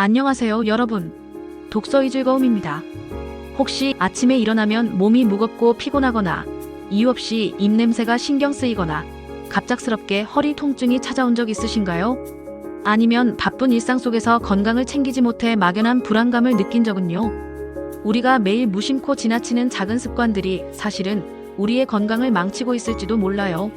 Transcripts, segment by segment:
안녕하세요, 여러분. 독서의 즐거움입니다. 혹시 아침에 일어나면 몸이 무겁고 피곤하거나 이유 없이 입냄새가 신경 쓰이거나 갑작스럽게 허리 통증이 찾아온 적 있으신가요? 아니면 바쁜 일상 속에서 건강을 챙기지 못해 막연한 불안감을 느낀 적은요? 우리가 매일 무심코 지나치는 작은 습관들이 사실은 우리의 건강을 망치고 있을지도 몰라요.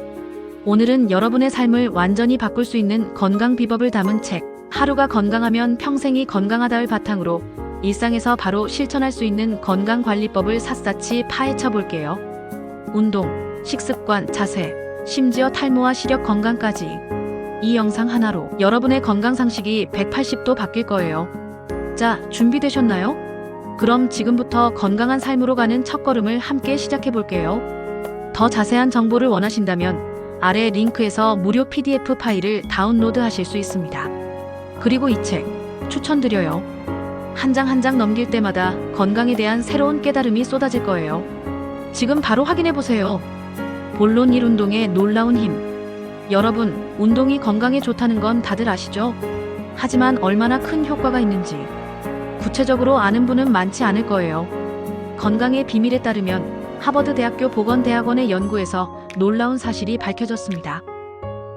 오늘은 여러분의 삶을 완전히 바꿀 수 있는 건강 비법을 담은 책, 하루가 건강하면 평생이 건강하다를 바탕으로 일상에서 바로 실천할 수 있는 건강관리법을 샅샅이 파헤쳐 볼게요. 운동, 식습관, 자세, 심지어 탈모와 시력 건강까지. 이 영상 하나로 여러분의 건강 상식이 180도 바뀔 거예요. 자, 준비되셨나요? 그럼 지금부터 건강한 삶으로 가는 첫걸음을 함께 시작해 볼게요. 더 자세한 정보를 원하신다면 아래 링크에서 무료 PDF 파일을 다운로드 하실 수 있습니다. 그리고 이 책 추천드려요. 한 장 한 장 넘길 때마다 건강에 대한 새로운 깨달음이 쏟아질 거예요. 지금 바로 확인해 보세요. 본론 1 운동의 놀라운 힘. 여러분, 운동이 건강에 좋다는 건 다들 아시죠? 하지만 얼마나 큰 효과가 있는지 구체적으로 아는 분은 많지 않을 거예요. 건강의 비밀에 따르면 하버드 대학교 보건대학원의 연구에서 놀라운 사실이 밝혀졌습니다.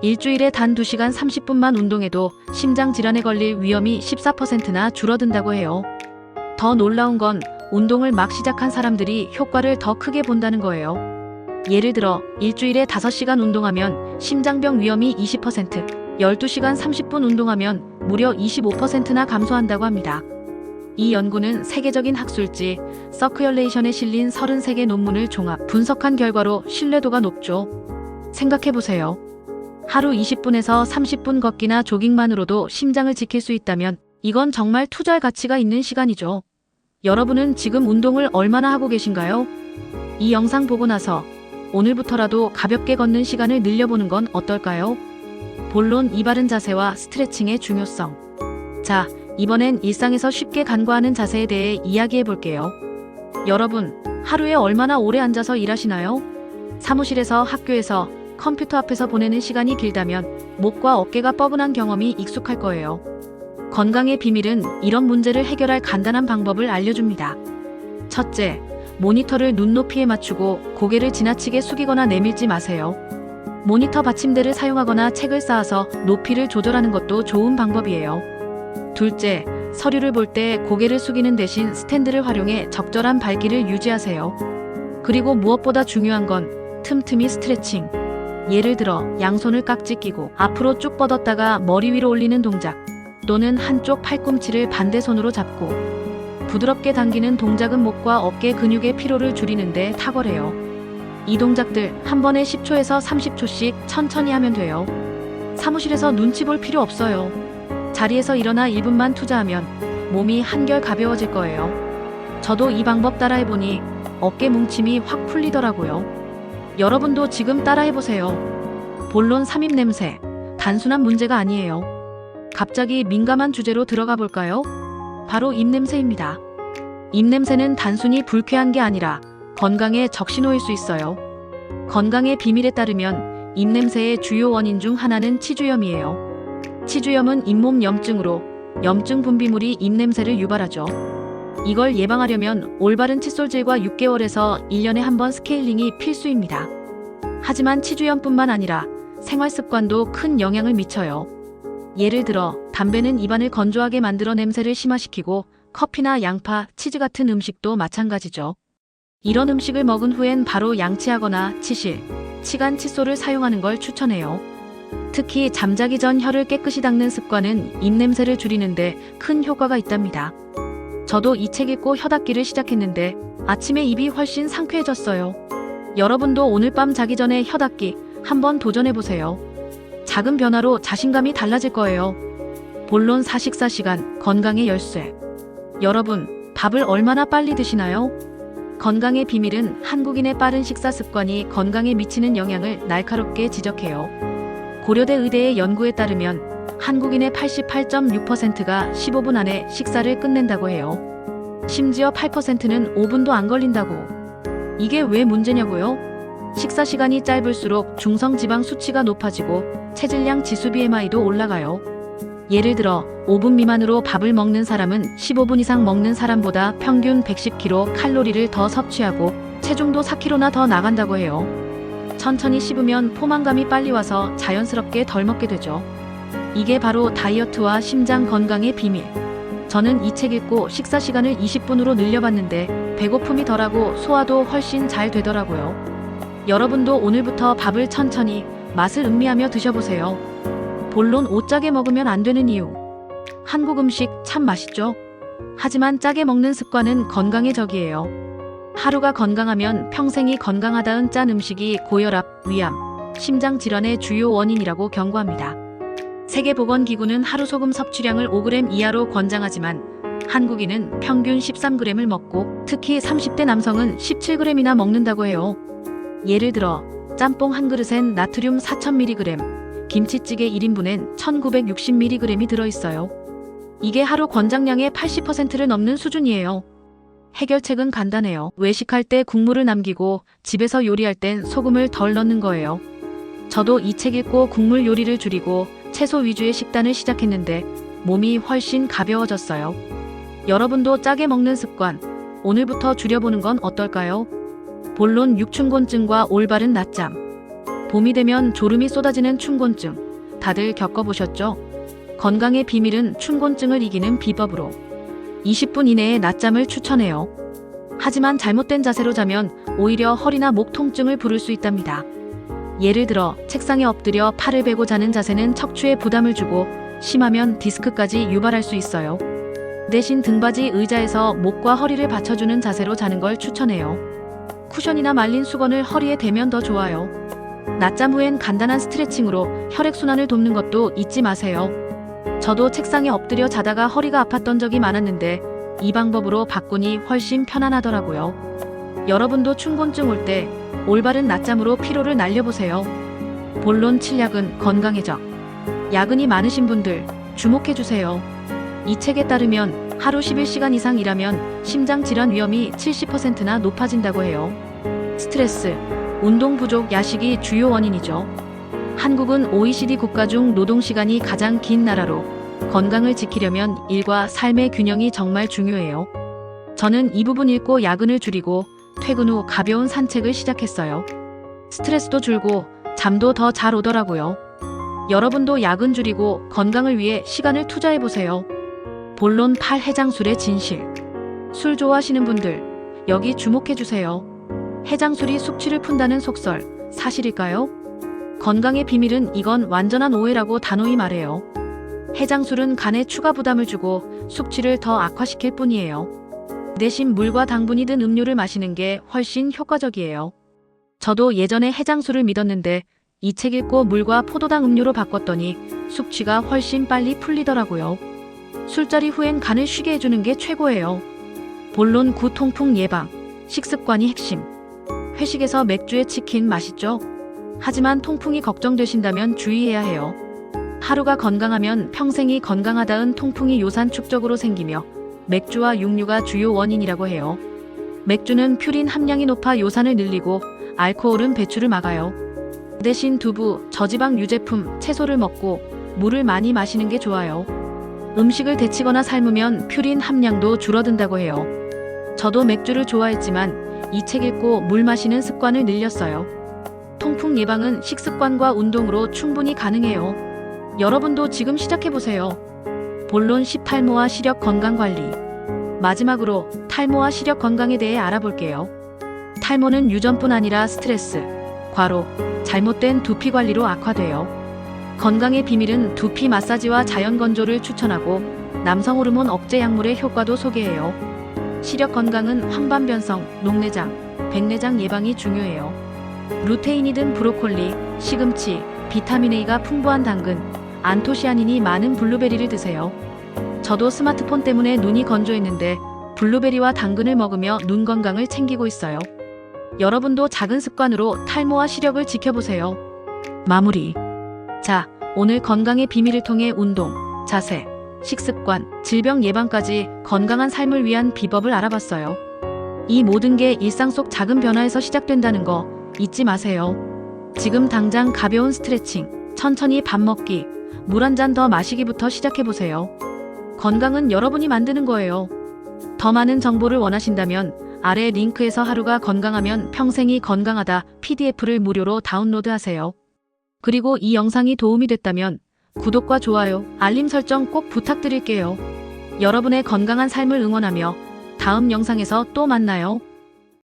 일주일에 단 2시간 30분만 운동해도 심장 질환에 걸릴 위험이 14%나 줄어든다고 해요. 더 놀라운 건 운동을 막 시작한 사람들이 효과를 더 크게 본다는 거예요. 예를 들어 일주일에 5시간 운동하면 심장병 위험이 20%, 12시간 30분 운동하면 무려 25%나 감소한다고 합니다. 이 연구는 세계적인 학술지 서큐얼레이션에 실린 33개 논문을 종합 분석한 결과로 신뢰도가 높죠. 생각해보세요. 하루 20분에서 30분 걷기나 조깅만으로도 심장을 지킬 수 있다면 이건 정말 투자할 가치가 있는 시간이죠. 여러분은 지금 운동을 얼마나 하고 계신가요? 이 영상 보고 나서 오늘부터라도 가볍게 걷는 시간을 늘려보는 건 어떨까요? 본론 이 바른 자세와 스트레칭의 중요성. 자, 이번엔 일상에서 쉽게 간과하는 자세에 대해 이야기해 볼게요. 여러분, 하루에 얼마나 오래 앉아서 일하시나요? 사무실에서 학교에서 컴퓨터 앞에서 보내는 시간이 길다면 목과 어깨가 뻐근한 경험이 익숙할 거예요. 건강의 비밀은 이런 문제를 해결할 간단한 방법을 알려줍니다. 첫째, 모니터를 눈높이에 맞추고 고개를 지나치게 숙이거나 내밀지 마세요. 모니터 받침대를 사용하거나 책을 쌓아서 높이를 조절하는 것도 좋은 방법이에요. 둘째, 서류를 볼 때 고개를 숙이는 대신 스탠드를 활용해 적절한 밝기를 유지하세요. 그리고 무엇보다 중요한 건 틈틈이 스트레칭. 예를 들어 양손을 깍지 끼고 앞으로 쭉 뻗었다가 머리 위로 올리는 동작 또는 한쪽 팔꿈치를 반대 손으로 잡고 부드럽게 당기는 동작은 목과 어깨 근육의 피로를 줄이는데 탁월해요. 이 동작들 한 번에 10초에서 30초씩 천천히 하면 돼요. 사무실에서 눈치 볼 필요 없어요. 자리에서 일어나 1분만 투자하면 몸이 한결 가벼워질 거예요. 저도 이 방법 따라해보니 어깨 뭉침이 확 풀리더라고요. 여러분도 지금 따라해보세요. 본론 삼입 냄새. 단순한 문제가 아니에요. 갑자기 민감한 주제로 들어가 볼까요? 바로 입냄새입니다. 입냄새는 단순히 불쾌한 게 아니라 건강에 적신호일 수 있어요. 건강의 비밀에 따르면 입냄새의 주요 원인 중 하나는 치주염이에요. 치주염은 잇몸 염증으로 염증 분비물이 입냄새를 유발하죠. 이걸 예방하려면 올바른 칫솔질과 6개월에서 1년에 한 번 스케일링이 필수입니다. 하지만 치주염뿐만 아니라 생활 습관도 큰 영향을 미쳐요. 예를 들어 담배는 입안을 건조하게 만들어 냄새를 심화시키고 커피나 양파, 치즈 같은 음식도 마찬가지죠. 이런 음식을 먹은 후엔 바로 양치하거나 치실, 치간 칫솔을 사용하는 걸 추천해요. 특히 잠자기 전 혀를 깨끗이 닦는 습관은 입냄새를 줄이는데 큰 효과가 있답니다. 저도 이 책 읽고 혀 닦기를 시작했는데 아침에 입이 훨씬 상쾌해졌어요. 여러분도 오늘 밤 자기 전에 혀 닦기 한번 도전해보세요. 작은 변화로 자신감이 달라질 거예요. 본론 사식사 시간, 건강의 열쇠. 여러분, 밥을 얼마나 빨리 드시나요? 건강의 비밀은 한국인의 빠른 식사 습관이 건강에 미치는 영향을 날카롭게 지적해요. 고려대 의대의 연구에 따르면 한국인의 88.6%가 15분 안에 식사를 끝낸다고 해요. 심지어 8%는 5분도 안 걸린다고. 이게 왜 문제냐고요? 식사 시간이 짧을수록 중성 지방 수치가 높아지고 체질량 지수 BMI도 올라가요. 예를 들어 5분 미만으로 밥을 먹는 사람은 15분 이상 먹는 사람보다 평균 110kcal 칼로리를 더 섭취하고 체중도 4kg나 더 나간다고 해요. 천천히 씹으면 포만감이 빨리 와서 자연스럽게 덜 먹게 되죠. 이게 바로 다이어트와 심장 건강의 비밀. 저는 이 책 읽고 식사 시간을 20분으로 늘려봤는데 배고픔이 덜하고 소화도 훨씬 잘 되더라고요. 여러분도 오늘부터 밥을 천천히 맛을 음미하며 드셔보세요. 본론 오짜게 먹으면 안 되는 이유. 한국 음식 참 맛있죠? 하지만 짜게 먹는 습관은 건강의 적이에요. 하루가 건강하면 평생이 건강하다는 짠 음식이 고혈압, 위암, 심장 질환의 주요 원인이라고 경고합니다. 세계보건기구는 하루 소금 섭취량을 5g 이하로 권장하지만 한국인은 평균 13g을 먹고 특히 30대 남성은 17g이나 먹는다고 해요. 예를 들어 짬뽕 한 그릇엔 나트륨 4000mg, 김치찌개 1인분엔 1960mg이 들어있어요. 이게 하루 권장량의 80%를 넘는 수준이에요. 해결책은 간단해요. 외식할 때 국물을 남기고 집에서 요리할 땐 소금을 덜 넣는 거예요. 저도 이 책 읽고 국물 요리를 줄이고 채소 위주의 식단을 시작했는데 몸이 훨씬 가벼워졌어요. 여러분도 짜게 먹는 습관, 오늘부터 줄여보는 건 어떨까요? 본론 육춘곤증과 올바른 낮잠. 봄이 되면 졸음이 쏟아지는 춘곤증. 다들 겪어보셨죠? 건강의 비밀은 춘곤증을 이기는 비법으로 20분 이내에 낮잠을 추천해요. 하지만 잘못된 자세로 자면 오히려 허리나 목 통증을 부를 수 있답니다. 예를 들어 책상에 엎드려 팔을 베고 자는 자세는 척추에 부담을 주고 심하면 디스크까지 유발할 수 있어요. 대신 등받이 의자에서 목과 허리를 받쳐주는 자세로 자는 걸 추천해요. 쿠션이나 말린 수건을 허리에 대면 더 좋아요. 낮잠 후엔 간단한 스트레칭으로 혈액순환을 돕는 것도 잊지 마세요. 저도 책상에 엎드려 자다가 허리가 아팠던 적이 많았는데 이 방법으로 바꾸니 훨씬 편안하더라고요. 여러분도 춘곤증 올 때 올바른 낮잠으로 피로를 날려보세요. 본론 칠약은 건강의 적. 야근이 많으신 분들 주목해주세요. 이 책에 따르면 하루 11시간 이상 일하면 심장 질환 위험이 70%나 높아진다고 해요. 스트레스, 운동 부족, 야식이 주요 원인이죠. 한국은 OECD 국가 중 노동 시간이 가장 긴 나라로 건강을 지키려면 일과 삶의 균형이 정말 중요해요. 저는 이 부분 읽고 야근을 줄이고 퇴근 후 가벼운 산책을 시작했어요. 스트레스도 줄고 잠도 더 잘 오더라고요. 여러분도 야근 줄이고 건강을 위해 시간을 투자해 보세요. 본론 팔 해장술의 진실. 술 좋아하시는 분들 여기 주목해 주세요. 해장술이 숙취를 푼다는 속설 사실일까요? 건강의 비밀은 이건 완전한 오해라고 단호히 말해요. 해장술은 간에 추가 부담을 주고 숙취를 더 악화시킬 뿐이에요. 대신 물과 당분이 든 음료를 마시는 게 훨씬 효과적이에요. 저도 예전에 해장술을 믿었는데 이 책 읽고 물과 포도당 음료로 바꿨더니 숙취가 훨씬 빨리 풀리더라고요. 술자리 후엔 간을 쉬게 해주는 게 최고예요. 본론 구통풍 예방, 식습관이 핵심. 회식에서 맥주에 치킨 맛있죠? 하지만 통풍이 걱정되신다면 주의해야 해요. 하루가 건강하면 평생이 건강하다은 통풍이 요산 축적으로 생기며 맥주와 육류가 주요 원인이라고 해요. 맥주는 퓨린 함량이 높아 요산을 늘리고 알코올은 배출을 막아요. 대신 두부, 저지방 유제품, 채소를 먹고 물을 많이 마시는 게 좋아요. 음식을 데치거나 삶으면 퓨린 함량도 줄어든다고 해요. 저도 맥주를 좋아했지만 이 책 읽고 물 마시는 습관을 늘렸어요. 통풍 예방은 식습관과 운동으로 충분히 가능해요. 여러분도 지금 시작해보세요. 본론 18모와 시력 건강 관리. 마지막으로 탈모와 시력 건강에 대해 알아볼게요. 탈모는 유전뿐 아니라 스트레스, 과로, 잘못된 두피 관리로 악화돼요. 건강의 비밀은 두피 마사지와 자연 건조를 추천하고 남성 호르몬 억제 약물의 효과도 소개해요. 시력 건강은 황반 변성, 녹내장, 백내장 예방이 중요해요. 루테인이 든 브로콜리, 시금치, 비타민 A가 풍부한 당근, 안토시아닌이 많은 블루베리를 드세요. 저도 스마트폰 때문에 눈이 건조했는데 블루베리와 당근을 먹으며 눈 건강을 챙기고 있어요. 여러분도 작은 습관으로 탈모와 시력을 지켜보세요. 마무리. 자, 오늘 건강의 비밀을 통해 운동, 자세, 식습관, 질병 예방까지 건강한 삶을 위한 비법을 알아봤어요. 이 모든 게 일상 속 작은 변화에서 시작된다는 거 잊지 마세요. 지금 당장 가벼운 스트레칭, 천천히 밥 먹기, 물 한 잔 더 마시기부터 시작해보세요. 건강은 여러분이 만드는 거예요. 더 많은 정보를 원하신다면 아래 링크에서 하루가 건강하면 평생이 건강하다 PDF를 무료로 다운로드하세요. 그리고 이 영상이 도움이 됐다면 구독과 좋아요, 알림 설정 꼭 부탁드릴게요. 여러분의 건강한 삶을 응원하며 다음 영상에서 또 만나요.